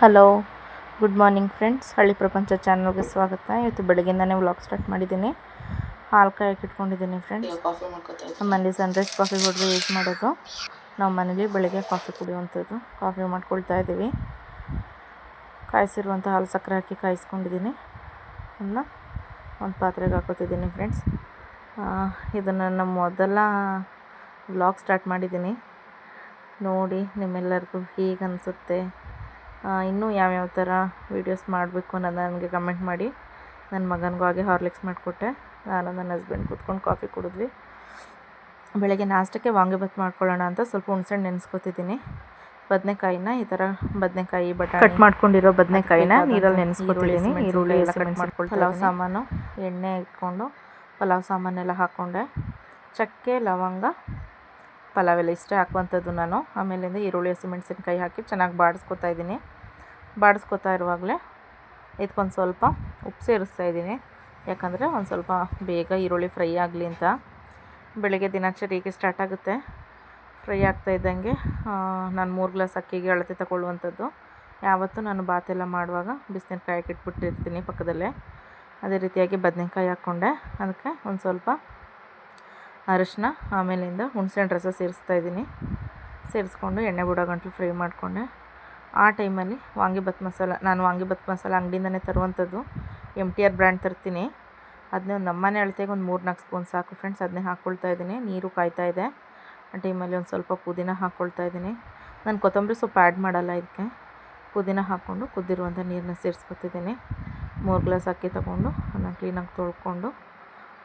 Hello good morning friends ಹಳ್ಳಿ ಪ್ರಪಂಚ ಚಾನಲ್ಗೆ ಸ್ವಾಗತ. ಇವತ್ತು ಬೆಳಗ್ಗೆಯಿಂದನೇ ವ್ಲಾಗ್ ಸ್ಟಾರ್ಟ್ ಮಾಡಿದ್ದೀನಿ. ಹಾಲು ಕಾಯಕ್ಕೆ ಇಟ್ಕೊಂಡಿದ್ದೀನಿ ಫ್ರೆಂಡ್ಸ್ ನಮ್ಮ ಮನೇಲಿ ಸನ್ರೈಸ್ ಕಾಫಿ ಹೊಡೆದು ಯೂಸ್ ಮಾಡೋದು. ನಾವು ಮನೇಲಿ ಬೆಳಗ್ಗೆ ಕಾಫಿ ಕುಡಿಯುವಂಥದ್ದು. ಕಾಫಿ ಮಾಡ್ಕೊಳ್ತಾ ಇದ್ದೀವಿ. ಕಾಯಿಸಿರುವಂಥ ಹಾಲು ಸಕ್ಕರೆ ಹಾಕಿ ಕಾಯಿಸ್ಕೊಂಡಿದ್ದೀನಿ. ಅದನ್ನ ಒಂದು ಪಾತ್ರೆಗೆ ಹಾಕೋತಿದ್ದೀನಿ ಫ್ರೆಂಡ್ಸ್ ಇದನ್ನು ನಮ್ಮ ಮೊದಲ ವ್ಲಾಗ್ ಸ್ಟಾರ್ಟ್ ಮಾಡಿದ್ದೀನಿ. ನೋಡಿ ನಿಮ್ಮೆಲ್ಲರಿಗೂ ಹೇಗೆ ಅನಿಸುತ್ತೆ ಇನ್ನೂ ಯಾವ್ಯಾವ ಥರ ವೀಡಿಯೋಸ್ ಮಾಡಬೇಕು ಅನ್ನೋದು ನನಗೆ ಕಮೆಂಟ್ ಮಾಡಿ. ನನ್ನ ಮಗನಿಗೂ ಹಾಗೆ ಹಾರ್ಲಿಕ್ಸ್ ಮಾಡಿಕೊಟ್ಟೆ. ನಾನು ನನ್ನ ಹಸ್ಬೆಂಡ್ ಕೂತ್ಕೊಂಡು ಕಾಫಿ ಕುಡಿದ್ವಿ. ಬೆಳಗ್ಗೆ ನಾಷ್ಟಕ್ಕೆ ವಾಂಗಿಭಾತ್ ಮಾಡ್ಕೊಳ್ಳೋಣ ಅಂತ ಸ್ವಲ್ಪ ಹುಣ್ಸೆಣ್ಣು ನೆನೆಸ್ಕೊತಿದ್ದೀನಿ. ಬದನೆಕಾಯಿನ ಈ ಥರ ಬದನೆಕಾಯಿ ಬಟಾಣಿ ಕಟ್ ಮಾಡ್ಕೊಂಡಿರೋ ಬದನೆಕಾಯಿನ ನೀರಲ್ಲಿ ನೆನೆಸ್ಕೊತಿದ್ದೀನಿ. ಈರುಳ್ಳಿ ಎಲ್ಲ ಕಟ್ ಮಾಡ್ಕೊಂಡು ಪಲಾವ್ ಸಾಮಾನು ಎಣ್ಣೆ ಇಟ್ಕೊಂಡು ಪಲಾವ್ ಸಾಮಾನೆಲ್ಲ ಹಾಕ್ಕೊಂಡೆ. ಚಕ್ಕೆ ಲವಂಗ ಪಲಾವ್ ಎಲ್ಲ ಇಷ್ಟೇ ಹಾಕುವಂಥದ್ದು ನಾನು. ಆಮೇಲಿಂದ ಈರುಳ್ಳಿ ಹಸಿಮೆಣಸಿನ್ಕಾಯಿ ಹಾಕಿ ಚೆನ್ನಾಗಿ ಬಾಡಿಸ್ಕೊತಾ ಇದ್ದೀನಿ. ಬಾಡಿಸ್ಕೊತಾ ಇರುವಾಗಲೇ ಇದಕ್ಕೊಂದು ಸ್ವಲ್ಪ ಉಪ್ಪು ಸೇರಿಸ್ತಾ ಇದ್ದೀನಿ. ಯಾಕಂದರೆ ಒಂದು ಸ್ವಲ್ಪ ಬೇಗ ಈರುಳ್ಳಿ ಫ್ರೈ ಆಗಲಿ ಅಂತ. ಬೆಳಗ್ಗೆ ದಿನಚರಿಗೆ ಸ್ಟಾರ್ಟ್ ಆಗುತ್ತೆ. ಫ್ರೈ ಆಗ್ತಾ ಇದ್ದಂಗೆ ನಾನು ಮೂರು ಗ್ಲಾಸ್ ಅಕ್ಕಿಗೆ ಅಳತೆ ತಗೊಳ್ಳುವಂಥದ್ದು. ಯಾವತ್ತೂ ನಾನು ಬಾತೆಲ್ಲ ಮಾಡುವಾಗ ಬಿಸಿನೀರು ಕಾಯಕ್ಕೆ ಇಟ್ಬಿಟ್ಟಿರ್ತೀನಿ ಪಕ್ಕದಲ್ಲೇ. ಅದೇ ರೀತಿಯಾಗಿ ಬದನೆಕಾಯಿ ಹಾಕ್ಕೊಂಡೆ. ಅದಕ್ಕೆ ಒಂದು ಸ್ವಲ್ಪ ಅರಿಶಿನ ಆಮೇಲಿಂದ ಹುಣಸೆಹಣ್ಣು ರಸ ಸೇರಿಸ್ತಾ ಇದ್ದೀನಿ. ಸೇರಿಸ್ಕೊಂಡು ಎಣ್ಣೆ ಬಿಡೋ ಗಂಟಲು ಫ್ರೈ ಮಾಡಿಕೊಂಡೆ. ಆ ಟೈಮಲ್ಲಿ ವಾಂಗಿಭತ್ ಮಸಾಲ, ನಾನು ವಾಂಗಿಭತ್ ಮಸಾಲ ಅಂಗಡಿಯಿಂದನೇ ತರುವಂಥದ್ದು. ಎಂ ಟಿ ಆರ್ ಬ್ರ್ಯಾಂಡ್ ತರ್ತೀನಿ. ಅದನ್ನೇ ಒಂದು ನಮ್ಮನೆ ಅಳತೆಗೆ ಒಂದು ಮೂರು ನಾಲ್ಕು ಸ್ಪೂನ್ ಸಾಕು ಫ್ರೆಂಡ್ಸ್. ಅದನ್ನೇ ಹಾಕ್ಕೊಳ್ತಾ ಇದ್ದೀನಿ. ನೀರು ಕಾಯ್ತಾ ಇದೆ. ಆ ಟೈಮಲ್ಲಿ ಒಂದು ಸ್ವಲ್ಪ ಪುದೀನ ಹಾಕ್ಕೊಳ್ತಾ ಇದ್ದೀನಿ. ನಾನು ಕೊತ್ತಂಬರಿ ಸೊಪ್ಪು ಆ್ಯಡ್ ಮಾಡಲ್ಲ ಇದಕ್ಕೆ. ಪುದೀನ ಹಾಕ್ಕೊಂಡು ಕುದ್ದಿರುವಂಥ ನೀರನ್ನ ಸೇರಿಸ್ಕೊತಿದ್ದೀನಿ. ಮೂರು ಗ್ಲಾಸ್ ಅಕ್ಕಿ ತೊಗೊಂಡು ಅದನ್ನು ಕ್ಲೀನಾಗಿ ತೊಳ್ಕೊಂಡು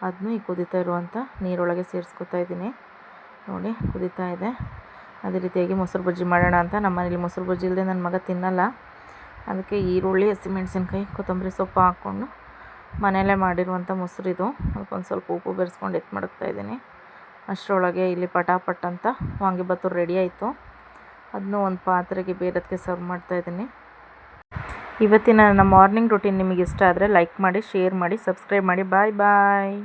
ಅದನ್ನು ಈ ಕುದೀತಾ ಇರುವಂಥ ನೀರೊಳಗೆ ಸೇರಿಸ್ಕೊತಾ ಇದ್ದೀನಿ. ನೋಡಿ ಕುದೀತಾ ಇದೆ. ಅದೇ ರೀತಿಯಾಗಿ ಮೊಸರು ಬಜ್ಜಿ ಮಾಡೋಣ ಅಂತ. ನಮ್ಮ ಮನೇಲಿ ಮೊಸರು ಬಜ್ಜಿ ಇಲ್ಲದೆ ನನ್ನ ಮಗ ತಿನ್ನಲ್ಲ. ಅದಕ್ಕೆ ಈರುಳ್ಳಿ, ಹಸಿಮೆಣಸಿನ್ಕಾಯಿ, ಕೊತ್ತಂಬರಿ ಸೊಪ್ಪು ಹಾಕ್ಕೊಂಡು ಮನೆಯಲ್ಲೇ ಮಾಡಿರುವಂಥ ಮೊಸರು ಇದು ಅದಕ್ಕೊಂದು ಸ್ವಲ್ಪ ಉಪ್ಪು ಬೆರೆಸ್ಕೊಂಡು ಎತ್ತು ಮಾಡುತ್ತಾ ಇದ್ದೀನಿ. ಅಷ್ಟರೊಳಗೆ ಇಲ್ಲಿ ಪಟಾಪಟ್ ಅಂತ ವಾಂಗಿಬಾತು ರೆಡಿ ಆಯಿತು. ಅದನ್ನು ಒಂದು ಪಾತ್ರೆಗೆ ಬೇರೆದಕ್ಕೆ ಸರ್ವ್ ಮಾಡ್ತಾ ಇದ್ದೀನಿ. ಇವತ್ತಿನ ನನ್ನ ಮಾರ್ನಿಂಗ್ ರೂಟೀನ್ ನಿಮಗೆ ಇಷ್ಟ ಆದರೆ ಲೈಕ್ ಮಾಡಿ, ಶೇರ್ ಮಾಡಿ, ಸಬ್ಸ್ಕ್ರೈಬ್ ಮಾಡಿ. ಬಾಯ್ ಬಾಯ್.